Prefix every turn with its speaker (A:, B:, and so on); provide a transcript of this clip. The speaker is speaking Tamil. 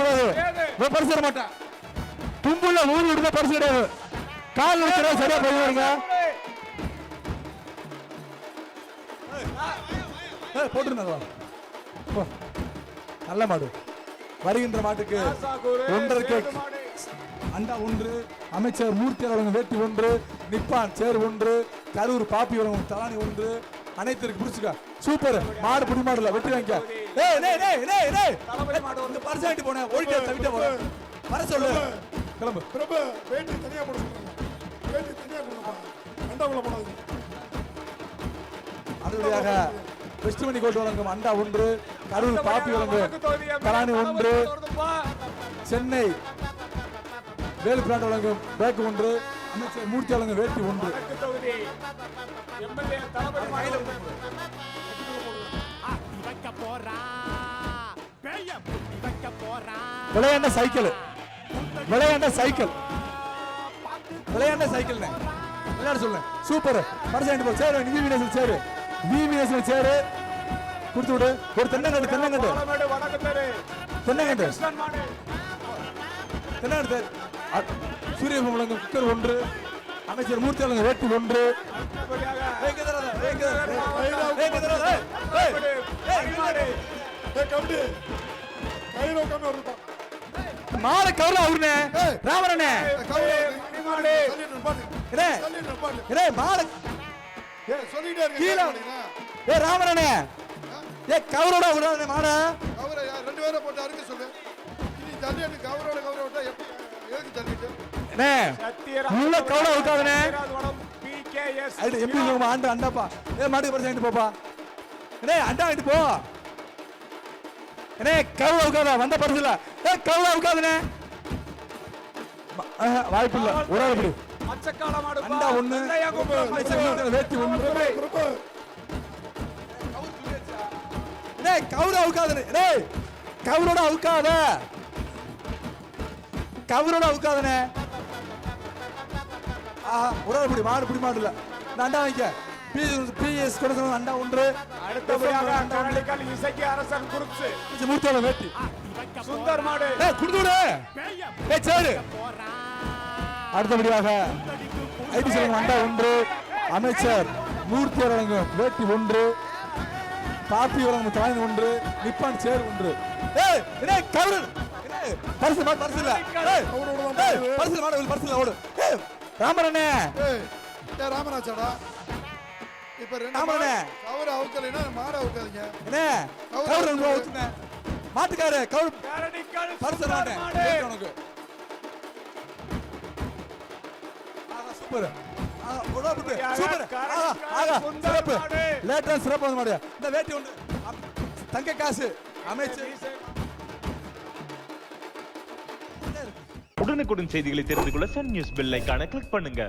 A: விடக்கூடாது. பரிசு தர மாட்டான். ஊர் பரிசு கிடையாது. கால் வச்சுனா சரியா போய் வருங்க. போட்டுருந்தா நல்ல மாடு. வருகின்ற மாட்டுக்கு ஒன்றரை கேக். அண்டா ஒன்று அமைச்சர் மூர்த்தி அவங்க வேட்டி ஒன்று நிப்பான் சேர் ஒன்று கரூர் பாப்பி வழங்கும் தலானி ஒன்று அனைத்திற்கு பிடிச்சுக்க. சூப்பர். மாடு புடி மாடுல வெட்டி வாங்கிக்க. ஏய் டேய் டேய் டேய் டேய்.
B: தளபதி மாடு வந்து
A: பரிசு வாங்கிட்டு போனேன். ஓடிட்டு தவிட்ட போறேன். வர சொல்லு. கிளம்பு.
C: பிரபு வேட்டி தனியா போட சொல்லுங்க வேட்டி தனியா கொடுங்கப்பா அண்டாக்குள்ள போடாதீங்க.
A: அடுத்ததாக வெஸ்ட்மணி வழங்கும் அண்டா ஒன்று கரூர் பாப்பி வழங்கும் தலானி ஒன்று சென்னை வேலு பிராண்ட் வழங்கும் பேக் ஒன்று அமைச்சர் மூர்த்தி வழங்கும் வேட்டி ஒன்று.
D: வைக்க போறா. பெரிய புட்டி வைக்க போறா.
A: விளையாண்ட சைக்கிள். விளையாண்ட சைக்கிள். விளையாண்ட சைக்கிள் விளையாட சொல்லுங்க சூப்பர். பரிசாயிட்டு போ. சேரு. விவிஎஸ்ல சேரு. விவிஎஸ்ல சேரு. கொடுத்து விடு. ஒரு தென்னங்கண்டு தென்னங்கண்டு தென்னங்கண்டு தென்னங்கண்டு சூரியபம் வழங்கும் குக்கர் ஒன்று. அமைச்சர் மூர்த்தி வேட்டி ஒன்று. மாலை கவர்ல அவருனே
B: மாடு
A: என்ன மாலை. கீழே. ஏ ராமரனே ஏ? கவரோட விடாதே மாலை?
C: கவரை ரெண்டு பேரை போட்டு அறுக்க சொல்லு. நீ தள்ளிட்டு கவரோட கவரை விட்டா எப்படி எதுக்கு தள்ளிட்டு
A: அண்ணே உள்ள கவலை வைக்காதனே.
B: பிகேஎஸ்
A: அது எப்படி ஆண்டு அண்டாப்பா. ஏ மாட்டுக்கு பரிசு வாங்கிட்டு போப்பா. அண்ணே அண்டா வாங்கிட்டு போ. அண்ணே கவலை வைக்காத வந்த பரிசுல ஏ கவலை வைக்காதனே வாய்ப்பு இல்ல ஒரு ஆள் இப்படி
B: அச்சக்கால மாடு
A: அண்டா ஒண்ணு. வேட்டி
C: பிரபு
A: டேய். கவுர அவுக்காத டேய் கவுரோட அவுக்காத கவுரோட அவுக்காதனே ஆஹா ஒரு ஆள் பிடி. மாடு பிடி மாடு இல்ல. இந்த அண்டா வாங்கிக்க பிஎஸ் கொடுக்கணும் அண்டா ஒன்று.
B: அடுத்தபடியாக கரளிக்கல் இசைக்கு அரசன்
A: வேட்டி.
B: சுந்தர் மாடு.
A: சேரு. அடுத்தபடியாக ஐடி ஒன்று அமைச்சர் மூர்த்தி வழங்கும் வேட்டி ஒன்று பாப்பி வழங்கும் தலைவன் ஒன்று நிப்பான் சேர் ஒன்று. ஏய் டேய் கவுரு பரிசு மாடு பரிசு இல்ல. பரிசு மாடு பரிசு இல்ல ஓடு. ராமரண்ணே
C: ராமராஜாடா. இப்ப ரெண்டு
A: ஆமாண்ணே.
C: கவரை அவுக்கலைன்னா மாடை அவுக்காதீங்க.
A: என்ன? கவுரு ரெண்டு ரூபா ஊத்துங்க மாட்டுக்காரு கவுரு பரிசு உனக்கு. ஆஹா, சூப்பர் சிறப்பு. லேட்டா சிறப்பு வந்து மாடு. இந்த வேட்டி ஒன்று. தங்க காசு. அமைச்சர்
E: உடனுக்குடன் செய்திகளை தெரிந்து கொள்ள சன் நியூஸ் பெல் ஐகானை கிளிக் பண்ணுங்க.